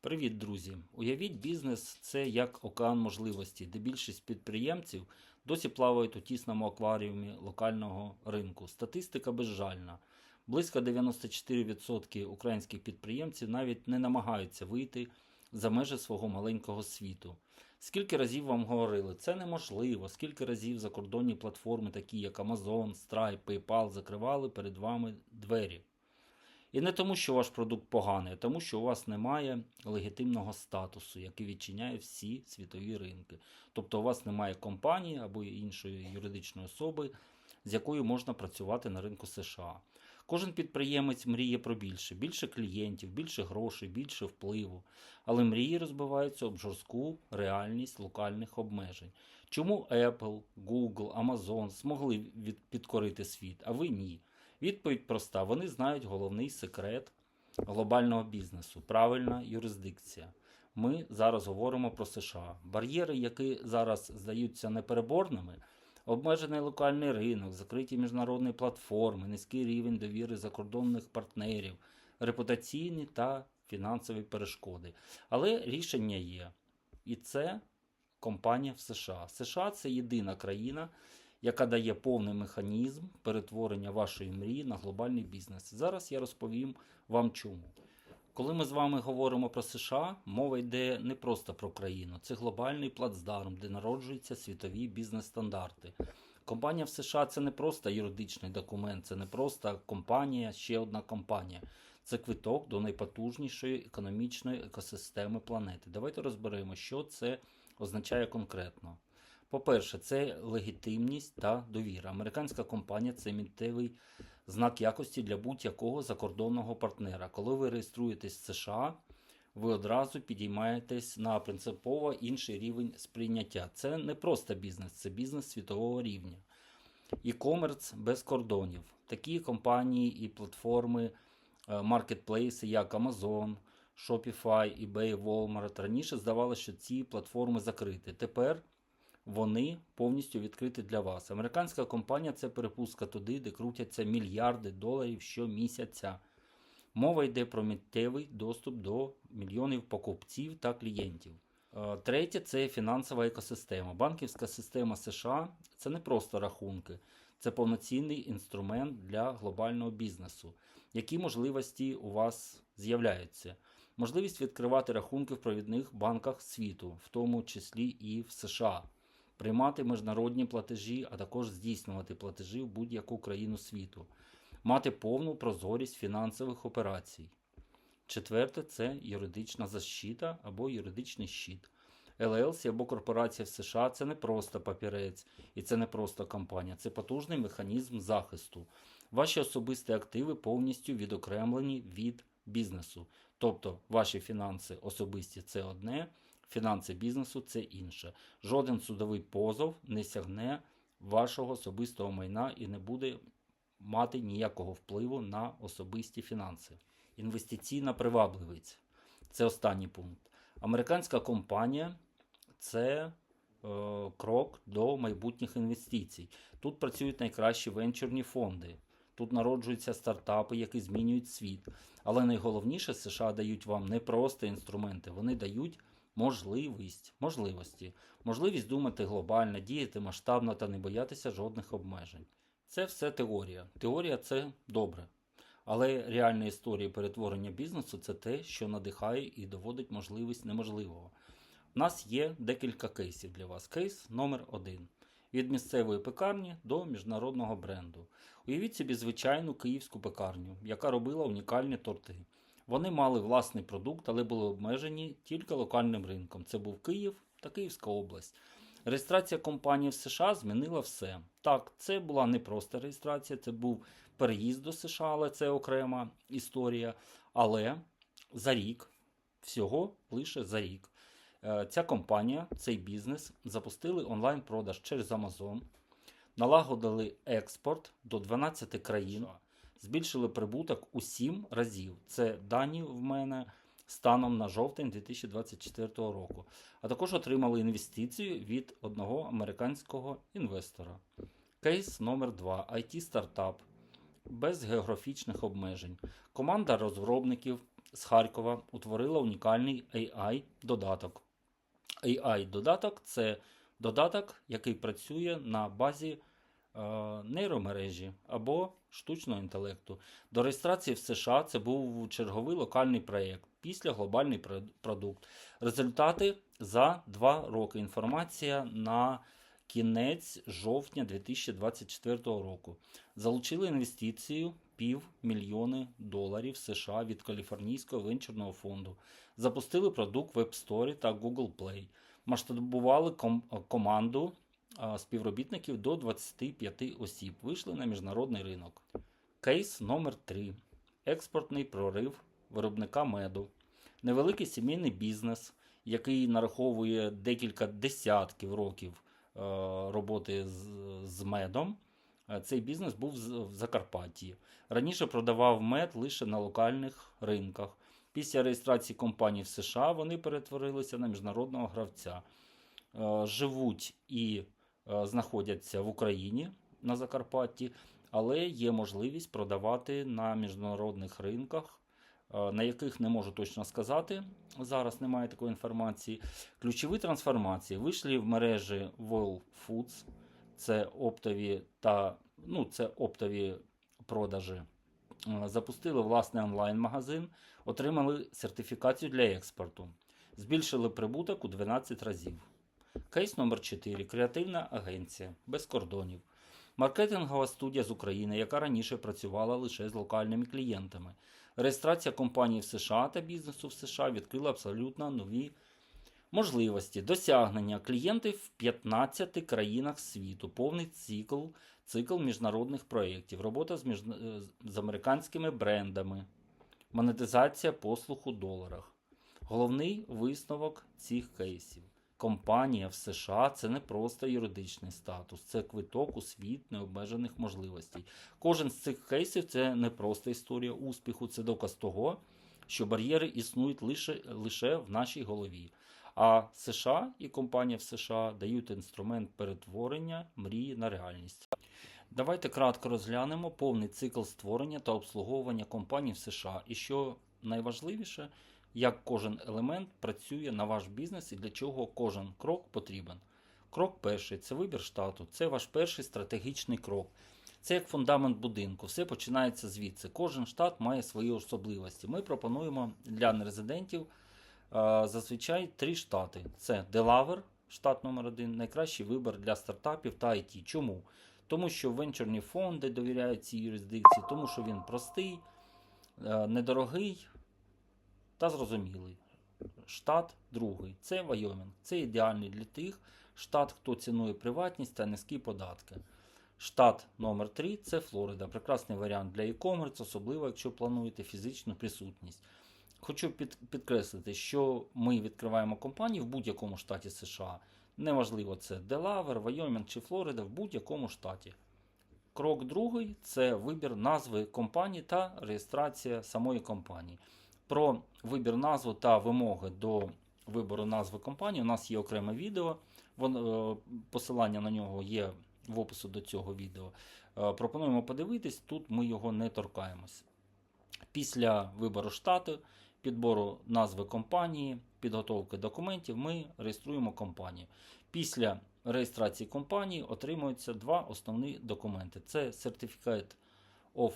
Привіт, друзі! Уявіть бізнес це як океан можливостей, де більшість підприємців досі плавають у тісному акваріумі локального ринку. Статистика безжальна. Близько 94% українських підприємців навіть не намагаються вийти за межі свого маленького світу. Скільки разів вам говорили, це неможливо, скільки разів закордонні платформи, такі як Amazon, Stripe, PayPal, закривали перед вами двері. І не тому, що ваш продукт поганий, а тому, що у вас немає легітимного статусу, який відчиняє всі світові ринки. Тобто у вас немає компанії або іншої юридичної особи, з якою можна працювати на ринку США. Кожен підприємець мріє про більше, більше клієнтів, більше грошей, більше впливу. Але мрії розбиваються об жорстку реальність локальних обмежень. Чому Apple, Google, Amazon змогли підкорити світ, а ви ні? Відповідь проста: вони знають головний секрет глобального бізнесу правильна юрисдикція. Ми зараз говоримо про США. Бар'єри, які зараз здаються непереборними, обмежений локальний ринок, закриті міжнародні платформи, низький рівень довіри закордонних партнерів, репутаційні та фінансові перешкоди. Але рішення є. І це компанія в США. США це єдина країна, яка дає повний механізм перетворення вашої мрії на глобальний бізнес. Зараз я розповім вам чому. Коли ми з вами говоримо про США, мова йде не просто про країну, це глобальний плацдарм, де народжуються світові бізнес-стандарти. Компанія в США це не просто юридичний документ, це не просто компанія, ще одна компанія. Це квиток до найпотужнішої економічної екосистеми планети. Давайте розберемо, що це означає конкретно. По-перше, це легітимність та довіра. Американська компанія це міттєвий знак якості для будь-якого закордонного партнера. Коли ви реєструєтесь в США, ви одразу підіймаєтесь на принципово інший рівень сприйняття. Це не просто бізнес, це бізнес світового рівня. І-комерц без кордонів. Такі компанії і платформи, е, маркетплейси, як Amazon, Shopify, eBay, Walmart. Раніше здавалося, що ці платформи закриті. Тепер вони повністю відкриті для вас. Американська компанія це перепустка туди, де крутяться мільярди доларів щомісяця. Мова йде про миттєвий доступ до мільйонів покупців та клієнтів. Е, Третє це фінансова екосистема. Банківська система США це не просто рахунки, це повноцінний інструмент для глобального бізнесу. Які можливості у вас з'являються? Можливість відкривати рахунки в провідних банках світу, в тому числі і в США приймати міжнародні платежі, а також здійснювати платежі в будь-яку країну світу, мати повну прозорість фінансових операцій. Четверте це юридична защита або юридичний щит. LLC або корпорація в США це не просто папірець і це не просто компанія, це потужний механізм захисту. Ваші особисті активи повністю відокремлені від бізнесу. Тобто ваші фінанси особисті це одне, фінанси бізнесу це інше. Жоден судовий позов не сягне вашого особистого майна і не буде мати ніякого впливу на особисті фінанси. Інвестиційна привабливість це останній пункт. Американська компанія це е, крок до майбутніх інвестицій. Тут працюють найкращі венчурні фонди. Тут народжуються стартапи, які змінюють світ. Але найголовніше США дають вам не просто інструменти, вони дають можливість, можливості, можливість думати глобально, діяти масштабно та не боятися жодних обмежень. Це все теорія. Теорія це добре. Але реальна історія перетворення бізнесу це те, що надихає і доводить можливість неможливого. У нас є декілька кейсів для вас. Кейс номер один. Від місцевої пекарні до міжнародного бренду. Уявіть собі звичайну київську пекарню, яка робила унікальні торти. Вони мали власний продукт, але були обмежені тільки локальним ринком. Це був Київ та Київська область. Реєстрація компанії в США змінила все. Так, це була не просто реєстрація, це був переїзд до США, але це окрема історія. Але за рік, всього лише за рік, е, ця компанія, цей бізнес запустили онлайн-продаж через Amazon, налагодили експорт до 12 країн, збільшили прибуток у 7 разів. Це дані в мене станом на жовтень 2024 року. А також отримали інвестицію від одного американського інвестора. Кейс номер 2 IT стартап без географічних обмежень. Команда розробників з Харкова утворила унікальний AI-додаток. AI-додаток це додаток, який працює на базі нейромережі або штучного інтелекту. До реєстрації в США це був черговий локальний проєкт, після глобальний продукт. Результати за два роки. Інформація на кінець жовтня 2024 року. Залучили інвестицію півмільйони доларів США від Каліфорнійського венчурного фонду. Запустили продукт в App Store та Google Play. Масштабували ком- команду співробітників до 25 осіб. Вийшли на міжнародний ринок. Кейс номер 3 Експортний прорив виробника меду. Невеликий сімейний бізнес, який нараховує декілька десятків років е, роботи з, медом. Е, Цей бізнес був в Закарпатті. Раніше продавав мед лише на локальних ринках. Після реєстрації компанії в США вони перетворилися на міжнародного гравця. Е, Живуть і знаходяться в Україні на Закарпатті, але є можливість продавати на міжнародних ринках, е, на яких не можу точно сказати. Зараз немає такої інформації. Ключові трансформації вийшли в мережі World Foods, це оптові та ну, це оптові продажі. Е, Запустили власний онлайн-магазин, отримали сертифікацію для експорту, збільшили прибуток у 12 разів. Кейс номер 4 Креативна агенція без кордонів. Маркетингова студія з України, яка раніше працювала лише з локальними клієнтами. Реєстрація компаній в США та бізнесу в США відкрила абсолютно нові можливості досягнення клієнтів в 15 країнах світу, повний цикл, цикл міжнародних проєктів, робота з, міжна... з американськими брендами, монетизація послуг у доларах. Головний висновок цих кейсів. Компанія в США це не просто юридичний статус, це квиток у світ необмежених можливостей. Кожен з цих кейсів це не просто історія успіху, це доказ того, що бар'єри існують лише, лише в нашій голові. А США і компанія в США дають інструмент перетворення мрії на реальність. Давайте кратко розглянемо повний цикл створення та обслуговування компаній в США. І що найважливіше, як кожен елемент працює на ваш бізнес і для чого кожен крок потрібен. Крок перший це вибір штату, це ваш перший стратегічний крок. Це як фундамент будинку. Все починається звідси. Кожен штат має свої особливості. Ми пропонуємо для нерезидентів е, зазвичай три штати: це Делавер, штат номер один, найкращий вибір для стартапів та IT. Чому? Тому що венчурні фонди довіряють цій юрисдикції, тому що він простий, е, недорогий та зрозумілий. Штат другий це Вайомінг. Це ідеальний для тих штат, хто цінує приватність та низькі податки. Штат номер 3 це Флорида. Прекрасний варіант для e-commerce, особливо якщо плануєте фізичну присутність. Хочу під, підкреслити, що ми відкриваємо компанії в будь-якому штаті США. Неважливо, це Делавер, Вайомінг чи Флорида, в будь-якому штаті. Крок другий це вибір назви компанії та реєстрація самої компанії. Про вибір назви та вимоги до вибору назви компанії у нас є окреме відео. Е, посилання на нього є в опису до цього відео. Е, Пропонуємо подивитись, тут ми його не торкаємось. Після вибору штату, підбору назви компанії, підготовки документів, ми реєструємо компанію. Після реєстрації компанії отримуються два основні документи: це сертифікат of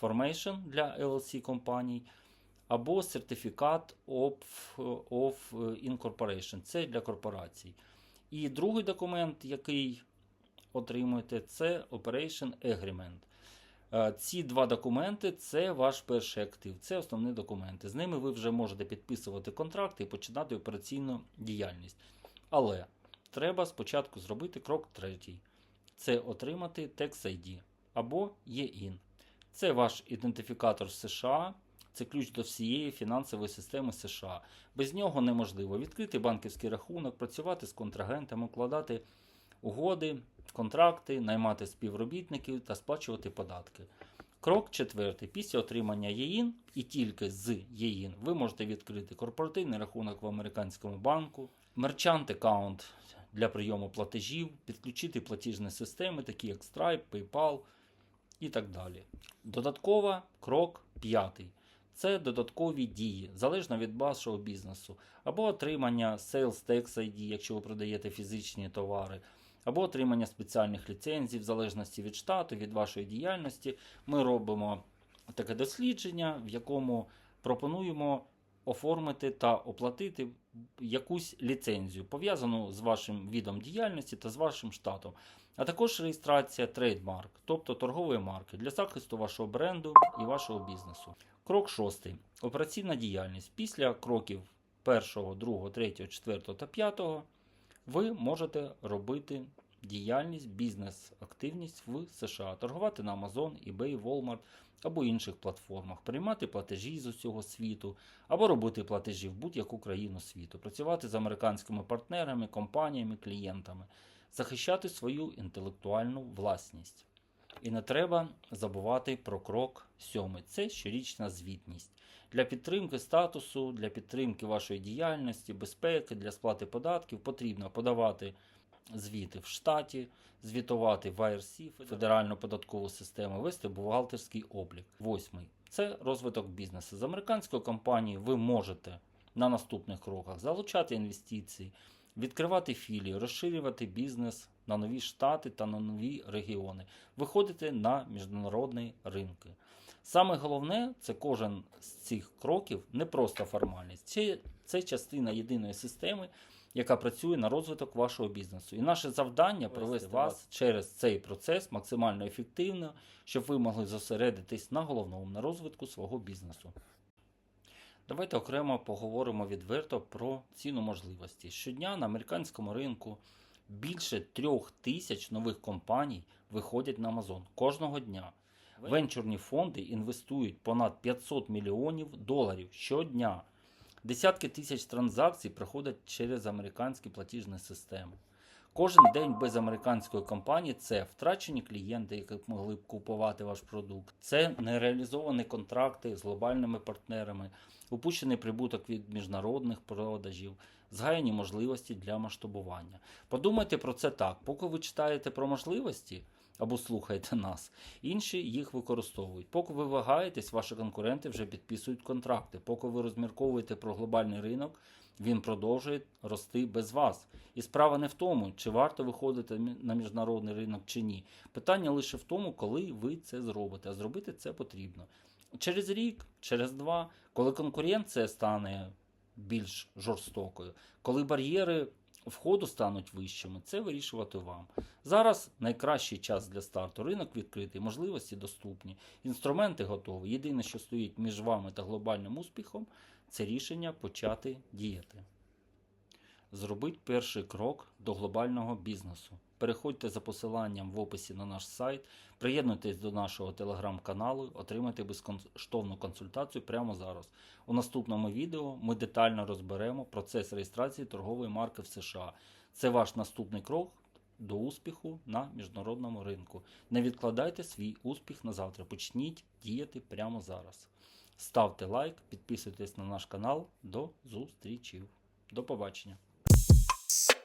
Formation для LLC компаній або сертифікат of, of Incorporation. Це для корпорацій. І другий документ, який отримуєте, це Operation Agreement. Е, Ці два документи це ваш перший актив, це основні документи. З ними ви вже можете підписувати контракти і починати операційну діяльність. Але треба спочатку зробити крок третій: це отримати Tax ID або ЄІН. Це ваш ідентифікатор США, це ключ до всієї фінансової системи США. Без нього неможливо відкрити банківський рахунок, працювати з контрагентами, укладати угоди, контракти, наймати співробітників та сплачувати податки. Крок четвертий. Після отримання ЄІН і тільки з ЄІН ви можете відкрити корпоративний рахунок в американському банку, мерчант аккаунт для прийому платежів, підключити платіжні системи, такі як Stripe, PayPal і так далі. Додатково крок п'ятий. Це додаткові дії, залежно від вашого бізнесу, або отримання Sales Tax ID, якщо ви продаєте фізичні товари, або отримання спеціальних ліцензій в залежності від штату, від вашої діяльності. Ми робимо таке дослідження, в якому пропонуємо оформити та оплатити якусь ліцензію, пов'язану з вашим видом діяльності та з вашим штатом, а також реєстрація трейдмарк, тобто торгової марки для захисту вашого бренду і вашого бізнесу. Крок шостий. Операційна діяльність. Після кроків першого, другого, третього, четвертого та п'ятого ви можете робити діяльність, бізнес-активність в США, торгувати на Amazon, eBay, Walmart або інших платформах, приймати платежі з усього світу, або робити платежі в будь-яку країну світу, працювати з американськими партнерами, компаніями, клієнтами, захищати свою інтелектуальну власність. І не треба забувати про крок сьомий. Це щорічна звітність. Для підтримки статусу, для підтримки вашої діяльності, безпеки, для сплати податків потрібно подавати звіти в штаті, звітувати в IRC, Федеральну податкову систему, вести бухгалтерський облік. Восьмий це розвиток бізнесу. З американської компанії ви можете на наступних кроках залучати інвестиції, відкривати філії, розширювати бізнес на нові штати та на нові регіони, виходити на міжнародні ринки. Саме головне, це кожен з цих кроків не просто формальність. Це, це частина єдиної системи, яка працює на розвиток вашого бізнесу. І наше завдання провести вас через цей процес максимально ефективно, щоб ви могли зосередитись на головному на розвитку свого бізнесу. Давайте окремо поговоримо відверто про ціну можливості. Щодня на американському ринку більше трьох тисяч нових компаній виходять на Amazon кожного дня. Венчурні фонди інвестують понад 500 мільйонів доларів щодня. Десятки тисяч транзакцій проходять через американські платіжні системи. Кожен день без американської компанії це втрачені клієнти, які б могли б купувати ваш продукт. Це нереалізовані контракти з глобальними партнерами, упущений прибуток від міжнародних продажів, згаяні можливості для масштабування. Подумайте про це так, поки ви читаєте про можливості або слухаєте нас, інші їх використовують. Поки ви вагаєтесь, ваші конкуренти вже підписують контракти. Поки ви розмірковуєте про глобальний ринок, він продовжує рости без вас. І справа не в тому, чи варто виходити на міжнародний ринок чи ні. Питання лише в тому, коли ви це зробите. А зробити це потрібно. Через рік, через два, коли конкуренція стане більш жорстокою, коли бар'єри входу стануть вищими, це вирішувати вам. Зараз найкращий час для старту. Ринок відкритий, можливості доступні, інструменти готові. Єдине, що стоїть між вами та глобальним успіхом, це рішення почати діяти. Зробіть перший крок до глобального бізнесу. Переходьте за посиланням в описі на наш сайт, приєднуйтесь до нашого телеграм-каналу, отримайте безкоштовну консультацію прямо зараз. У наступному відео ми детально розберемо процес реєстрації торгової марки в США. Це ваш наступний крок до успіху на міжнародному ринку. Не відкладайте свій успіх на завтра. Почніть діяти прямо зараз. Ставте лайк, підписуйтесь на наш канал. До зустрічі. До побачення. you